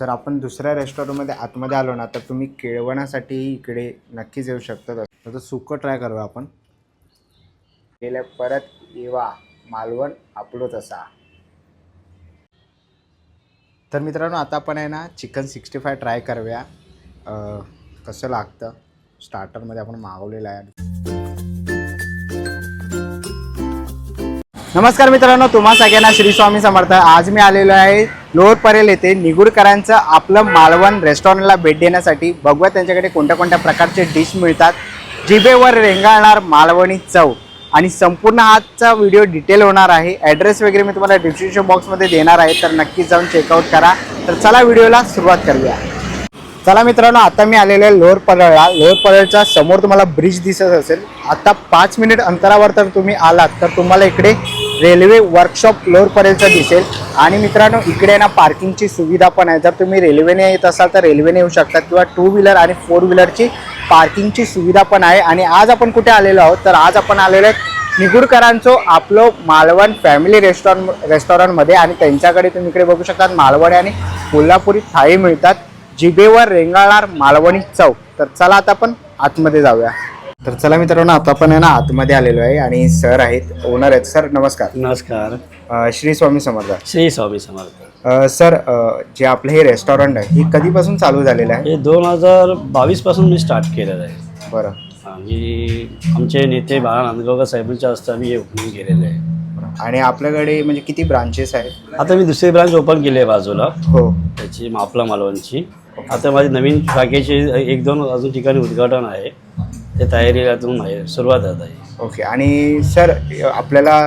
जर आपण दुसऱ्या रेस्टॉरंटमध्ये आतमध्ये आलो ना तर तुम्ही केळवणासाठी इकडे नक्कीच येऊ शकतात. तर सुकं ट्राय करूया आपण. गेल्या परत येवा. मालवण आपलो तसा तर मित्रांनो आता आपण आहे ना चिकन सिक्स्टी फाय ट्राय करूया. कसं लागतं? स्टार्टरमध्ये आपण मागवलेलं आहे. नमस्कार मित्रांनो तुम्हा सगळ्यांना श्री स्वामी समर्थ. आज मी आलेलो आहे लोअर परेल येथे निगुडकरांचं आपलं मालवण रेस्टॉरंटला भेट देण्यासाठी. बघूया त्यांच्याकडे कोणत्या कोणत्या प्रकारचे डिश मिळतात. जिभेवर रेंगाळणार मालवणी चव. आणि संपूर्ण आजचा व्हिडिओ डिटेल होणार आहे. ॲड्रेस वगैरे मी तुम्हाला डिस्क्रिप्शन बॉक्समध्ये देणार आहे. तर नक्की जाऊन चेकआउट करा. तर चला व्हिडिओला सुरुवात करूया. चला मित्रांनो आता मी आलेलो आहे लोअर परळला लोअर परळच्या समोर तुम्हाला ब्रिज दिसत असेल. आता पाच मिनिट अंतरावर तर तुम्ही आलात. तर तुम्हाला इकडे रेल्वे वर्कशॉप फ्लोअरपर्यंत दिसेल. आणि मित्रांनो इकडे ना पार्किंगची सुविधा पण आहे. जर तुम्ही रेल्वेने येत असाल तर रेल्वेने येऊ शकता किंवा टू व्हीलर आणि फोर व्हीलरची पार्किंगची सुविधा पण आहे. आणि आज आपण कुठे आलेलो आहोत? तर आज आपण आलेलो आहे निगुडकरांचं आपलं मालवण फॅमिली रेस्टॉरंट रेस्टॉरंटमध्ये आणि त्यांच्याकडे तुम्ही इकडे बघू शकता मालवणी आणि कोल्हापुरी थाळी मिळतात. जिभेवर रेंगाळणार मालवणी चव. तर चला आता आपण आतमध्ये जाऊया. तर चला मित्रांनो आता आपण आहे ना आतमध्ये आलेलो आहे आणि सर आहेत ओनर आहेत. सर नमस्कार. नमस्कार. अ, श्री स्वामी समर्थ. श्री स्वामी समर्थ. अ, सर अ, जे आपलं हे रेस्टॉरंट आहे हे कधीपासून चालू झालेलं आहे? हे दोन हजार बावीसपासून मी स्टार्ट केलेलं आहे. बरं. आणि आमचे नेते बाळा नांदगावकर साहेबांच्या हस्ते आम्ही हे ओपनिंग केलेलं आहे. आणि आपल्याकडे म्हणजे किती ब्रांचेस आहेत? आता मी दुसरी ब्रांच ओपन केली आहे बाजूला. हो. त्याची मापला मालवणची. आता माझी नवीन शाखेची एक दोन अजून ठिकाणी उद्घाटन आहे. ते तयारी अजून आहे सुरुवात आता आहे ओके आणि सर आपल्याला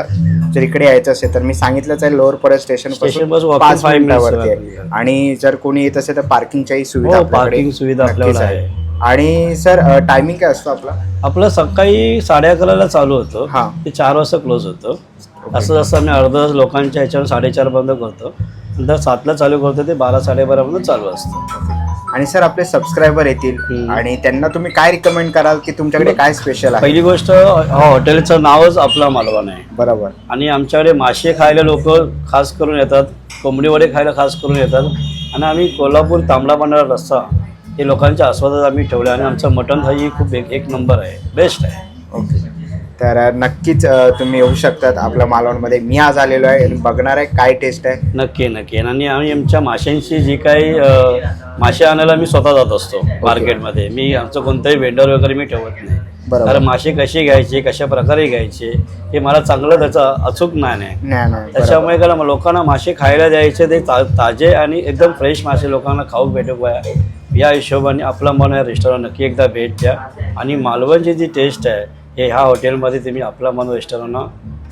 जर इकडे यायचं असेल तर मी सांगितलंच आहे लोअर परत स्टेशन walking पाच five minutes मिनिटावरती. आहे. आणि जर कोणी येत असेल तर पार्किंगच्याही सुविधा हो, आपल्याकडे parking सुविधा नक्कीच आपल्याला आहे. आणि सर टायमिंग काय असतो आपला? आपलं सकाळी साडे अकराला चालू होतं. हां. ते चार वाजता क्लोज होतं. असं जसं आम्ही अर्धा तास लोकांच्या ह्याच्यावर साडेचार बंद करतो नंतर सातला चालू करतो ते बारा साडेबारापर्यंत चालू असतं. आणि सर आपले सबस्क्रायबर येतील. आणि त्यांना तुम्ही काय रिकमेंड कराल की तुमच्याकडे काय स्पेशल आहे? पहिली गोष्ट हा हॉटेलचं नावच आपला मालवण आहे. बरोबर. आणि आमच्याकडे मासे खायला लोक खास करून येतात कोंबडी वडे खायला खास करून येतात. आणि आम्ही कोल्हापूर तांबडा पांढरा रस्सा हे लोकांच्या आस्वादात आम्ही ठेवले आणि आमचं मटण थाळी खूप एक एक नंबर आहे. बेस्ट आहे. ओके. तर नक्कीच तुम्ही येऊ शकतात आपल्या मालवणमध्ये. मी आज आलेलो आहे. बघणार आहे काय टेस्ट आहे. नक्की नक्की. आणि आम्ही आमच्या माशांची जी काही मासे आणायला मी स्वतः जात असतो मार्केटमध्ये. मी आमचं कोणतंही वेंडर वगैरे मी ठेवत नाही. बरोबर. कारण मासे कसे घ्यायचे कशा प्रकारे घ्यायचे हे मला चांगलं त्याचं अचूक ज्ञान आहे. त्याच्यामुळे ना, लोकांना मासे खायला द्यायचे ते ताजे आणि एकदम फ्रेश मासे लोकांना खाऊ भेटू पाया या हिशोबाने आपला मन रेस्टॉरंट नक्की एकदा भेट द्या. आणि मालवणची जी टेस्ट आहे हे ह्या हॉटेलमध्ये तुम्ही आपला मन रेस्टॉरंट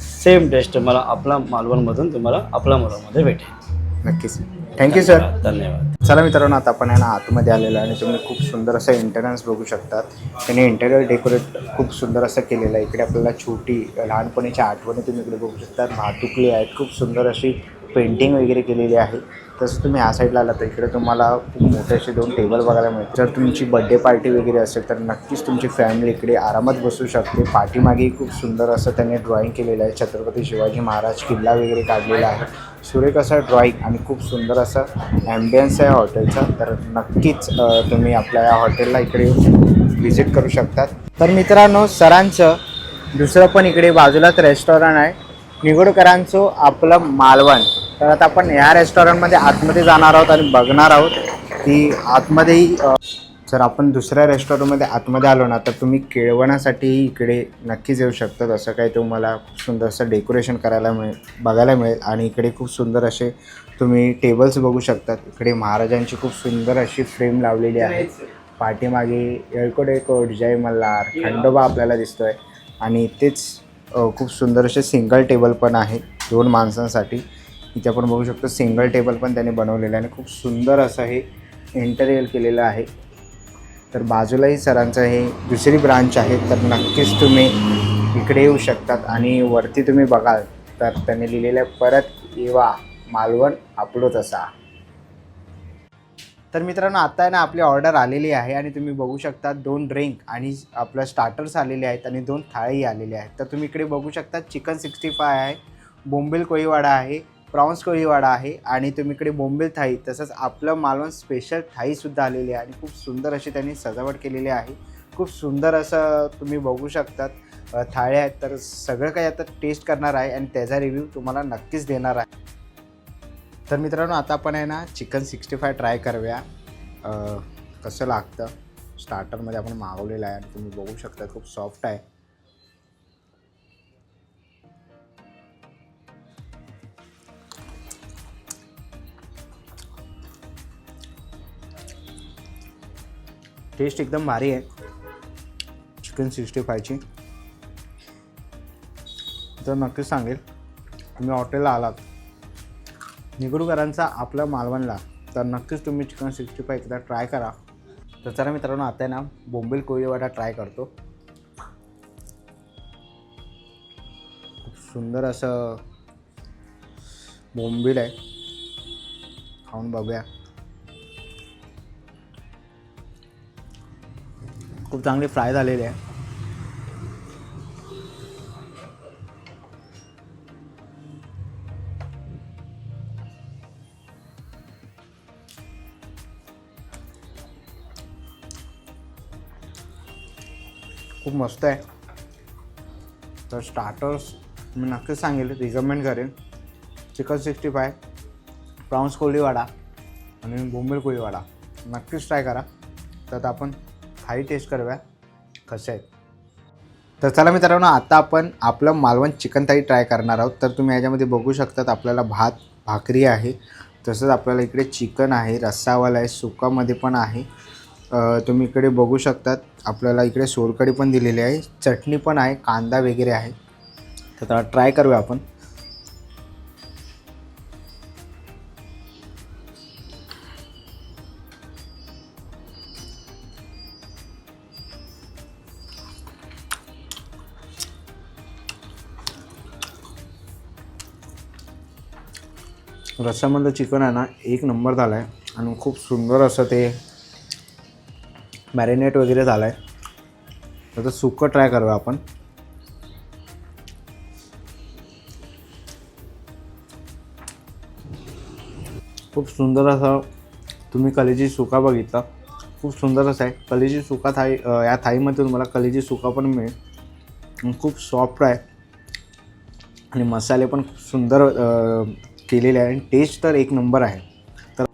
सेम टेस्ट मला आपला मालवणमधून तुम्हाला आपला मालवणमध्ये भेटेल. नक्कीच. थँक्यू सर धन्यवाद चला मित्रांनो आता आपण आहे ना आतमध्ये आलेलो आहे आणि तुम्ही खूप सुंदर असं इंटेरियन्स बघू शकतात. त्याने इंटेरियर डेकोरेट खूप सुंदर असं केलेलं आहे. इकडे आपल्याला छोटी लहानपणीच्या आठवणी तुम्ही इकडे बघू शकता भातुकली आहेत. खूप सुंदर अशी पेंटिंग वगैरे केलेली आहे. तसं तुम्ही ह्या साईडला आला तर इकडे तुम्हाला खूप मोठे असे दोन टेबल बघायला मिळतात जर तुमची बड्डे पार्टी वगैरे असेल तर नक्कीच तुमची फॅमिली इकडे आरामात बसू शकते. पाठीमागे खूप सुंदर असं त्याने ड्रॉईंग केलेलं आहे. छत्रपती शिवाजी महाराज किल्ला वगैरे काढलेला आहे. सुरेख असा ड्रॉईंग आणि खूप सुंदर असं ॲम्बियन्स आहे हॉटेलचा तर नक्कीच तुम्ही आपल्या या हॉटेलला इकडे व्हिजिट करू शकतात. तर मित्रांनो सरांचं दुसरं पण इकडे बाजूलाच रेस्टॉरंट आहे. निगोडकरांचं आपलं मालवण. तर आता आपण या रेस्टॉरंटमध्ये आतमध्ये जाणार आहोत आणि बघणार आहोत की आतमध्येही जर आपण दुसऱ्या रेस्टॉरंटमध्ये आतमध्ये आलो ना तर तुम्ही केळवणासाठी इकडे नक्कीच येऊ शकतात. असं काही तुम्हाला खूप सुंदर असं डेकोरेशन करायला मिळेल बघायला मिळेल. आणि इकडे खूप सुंदर असे तुम्ही टेबल्स बघू शकतात. इकडे महाराजांची खूप सुंदर अशी फ्रेम लावलेली आहे. पाठीमागे येळकोट येळकोट जय मल्हार खंडोबा आपल्याला दिसतोय. आणि तेच खूप सुंदर असे सिंगल टेबल पण आहे. दोन माणसांसाठी. इथे आपण बघू शकतो सिंगल टेबल पण त्याने बनवलेलं आहे आणि खूप सुंदर असं हे इंटरियर केलेलं आहे. तर बाजूलाही सरांचं हे दुसरी ब्रांच आहे तर नक्कीच तुम्ही इकडे येऊ शकतात आणि वरती तुम्ही बघाल. तर त्याने लिहिलेलं आहे परत येवा मालवण आपलो तसा तर मित्रांनो आता आहे ना आपली ऑर्डर आलेली आहे आणि तुम्ही बघू शकता दोन ड्रिंक आणि आपलं स्टार्टर्स आलेले आहेत आणि दोन थाळी आलेले आहेत. तर तुम्ही इकडे बघू शकता चिकन सिक्स्टी फाय आहे बोंबील कोळीवाडा आहे प्रॉन्स कोळीवाडा आहे आणि तुम्ही इकडे बोंबील थाई तसंच आपलं मालवण स्पेशल थाईसुद्धा आलेली आहे आणि खूप सुंदर अशी त्यांनी सजावट केलेली आहे. खूप सुंदर असं तुम्ही बघू शकतात. थाळ्या आहेत तर सगळं काही आता टेस्ट करणार आहे आणि त्याचा रिव्ह्यू तुम्हाला नक्कीच देणार आहे. तर मित्रांनो आता आपण आहे ना चिकन सिक्स्टी फाय ट्राय करूया कसं लागतं? स्टार्टरमध्ये आपण मागवलेलं आहे आणि तुम्ही बघू शकता खूप सॉफ्ट आहे. टेस्ट एकदम भारी आहे. चिकन सिक्स्टी फायची तर नक्कीच सांगेल तुम्ही हॉटेलला आलात. निगुडकरांचा आपला मालवणला तर नक्कीच तुम्ही चिकन सिक्स्टी फाय एकदा ट्राय करा. तर चला मित्रांनो आता आहे ना बोंबील कोळीवाडा ट्राय करतो. खूप सुंदर असं बोंबील आहे. खाऊन बघूया. खूप चांगले फ्राय झालेले आहे. खूप मस्त आहे. तर स्टार्टर्स मी नक्कीच सांगेल रिकमेंड करेन. Chicken sixty five prawns Koliwada आणि बोंबील कोळीवाडा. नक्कीच ट्राय करा. तर आपण थाळी टेस्ट करूया. कसं आहे तर चला मित्रांनो आता आपण आपलं मालवण चिकन थाळी ट्राय करणार आहोत. तर तुम्ही याच्यामध्ये बघू शकतात आपल्याला भात भाकरी आहे. तसंच आपल्याला इकडे चिकन आहे रस्सावाला आहे सुकामध्ये पण आहे. तुम्ही इकडे बघू शकतात आपल्याला इकडे सोलकढी पण दिलेली आहे. चटणी पण आहे कांदा वगैरे आहे. तर त्याला ट्राय करूया आपण. रस्सामधलं चिकन आहे ना एक नंबर झाला आहे आणि खूप सुंदर असं ते मॅरिनेट वगैरे झालं आहे त्याचं सुकं ट्राय करूया आपण. खूप सुंदर असं तुम्ही कलेजी सुका बघितला. खूप सुंदर असं आहे. कलेजी सुका थाई या थाईमध्ये तुम्हाला कलेजी सुका पण मिळेल. खूप सॉफ्ट आहे. आणि मसाले पण खूप सुंदर केलेले आहे आणि टेस्ट तर एक नंबर आहे. तर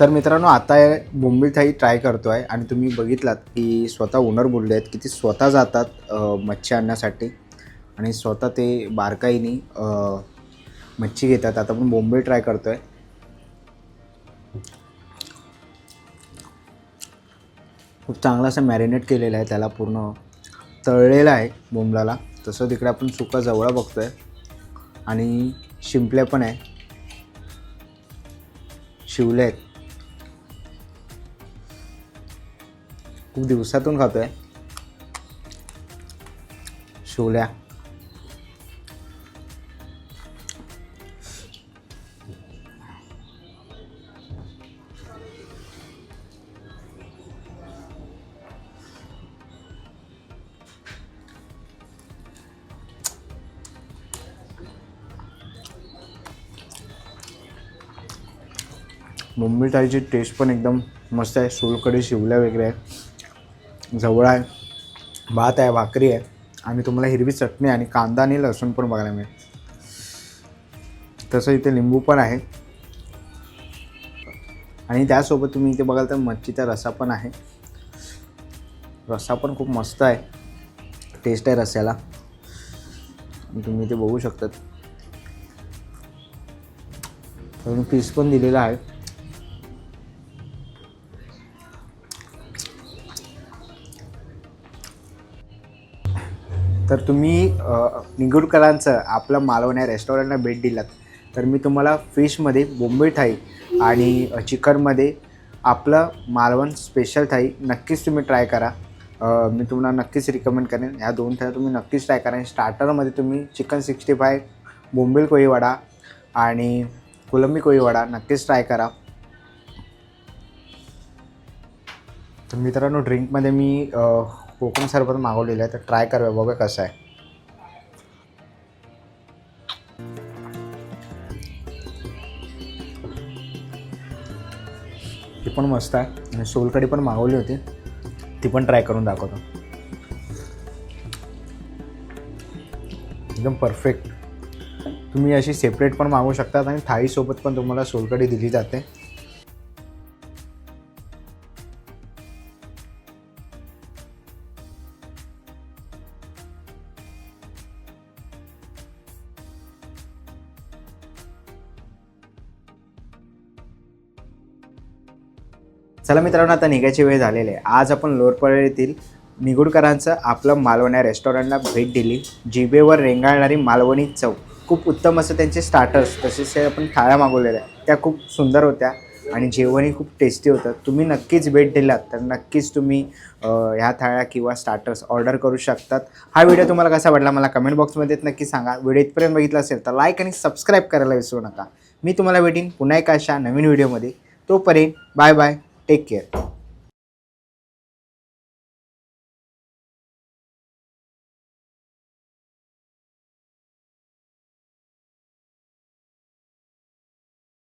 तर मित्रांनो आता हे थाई ट्राय करतो आहे आणि तुम्ही बघितलात की स्वतः ओनर बोलले आहेत की ते स्वतः जातात मच्छी आणण्यासाठी. आणि स्वतः ते बारकाईने मच्छी घेतात. आता आपण बोंबे ट्राय करतो आहे खूप चांगलं असं मॅरिनेट केलेलं आहे त्याला पूर्ण तळलेलं आहे बोंबलाला. तसं तिकडे आपण सुका जवळा आहे आणि शिंपल्या पण आहे. शिवले आहेत. खूप दिवसातून खातोय. शिवल्या. मुंबई थाळीची टेस्ट पण एकदम मस्त आहे. सोलकडे शिवल्या वगैरे आहे. जवळ आहे. भात आहे भाकरी आहे. आणि तुम्हाला हिरवी चटणी आणि कांदा आणि लसूण पण बघायला मिळेल. तसं इथे लिंबू पण आहे. आणि त्यासोबत तुम्ही इथे बघाल तर मच्छीचा रसा पण आहे. रस्सा पण खूप मस्त आहे. टेस्ट आहे रस्स्याला तुम्ही इथे बघू शकतात. पीस पण दिलेला आहे. तर तुम्ही निगुडकरांचं आपलं मालवण या रेस्टॉरंटला भेट दिलात. तर मी तुम्हाला फिशमध्ये बोंबील थाई आणि चिकनमध्ये आपलं मालवण स्पेशल थाई नक्कीच तुम्ही ट्राय करा. मी तुम्हाला नक्कीच रिकमेंड करेन. ह्या दोन थाळ्या तुम्ही नक्कीच ट्राय करा. आणि स्टार्टरमध्ये तुम्ही चिकन सिक्स्टी फाय बोंबील कोळीवाडा आणि कोलंबी कोळीवाडा नक्कीच ट्राय करा. तर मित्रांनो ड्रिंकमध्ये मी कोकम सरबत मागवलेलं आहे तर ट्राय करूया बघा कसं आहे. ती पण मस्त आहे. आणि सोलकडी पण मागवली होती. ती पण ट्राय करून दाखवतो. एकदम परफेक्ट तुम्ही अशी सेपरेट पण मागवू शकतात आणि थाळीसोबत पण तुम्हाला सोलकडी दिली जाते. चला मित्रांनो आता निघायची वेळ झालेली आहे. आज आपण लोरपळे येथील निगुडकरांचं आपलं मालवण्या रेस्टॉरंटला भेट दिली जिबेवर रेंगाळणारी मालवणी चव. खूप उत्तम असं त्यांचे स्टार्टर्स तसेच ते आपण थाळ्या मागवलेल्या त्या खूप सुंदर होत्या आणि जेवणही खूप टेस्टी होतं. तुम्ही नक्कीच भेट दिलात तर नक्कीच तुम्ही ह्या थाळ्या किंवा स्टार्टर्स ऑर्डर करू शकतात. हा व्हिडिओ तुम्हाला कसा वाटला मला कमेंट बॉक्समध्ये नक्की सांगा. व्हिडिओ इथपर्यंत बघितला असेल तर लाईक आणि सबस्क्राईब करायला विसरू नका. मी तुम्हाला भेटीन पुन्हा एका अशा नवीन व्हिडिओमध्ये तोपर्यंत बाय बाय Take care.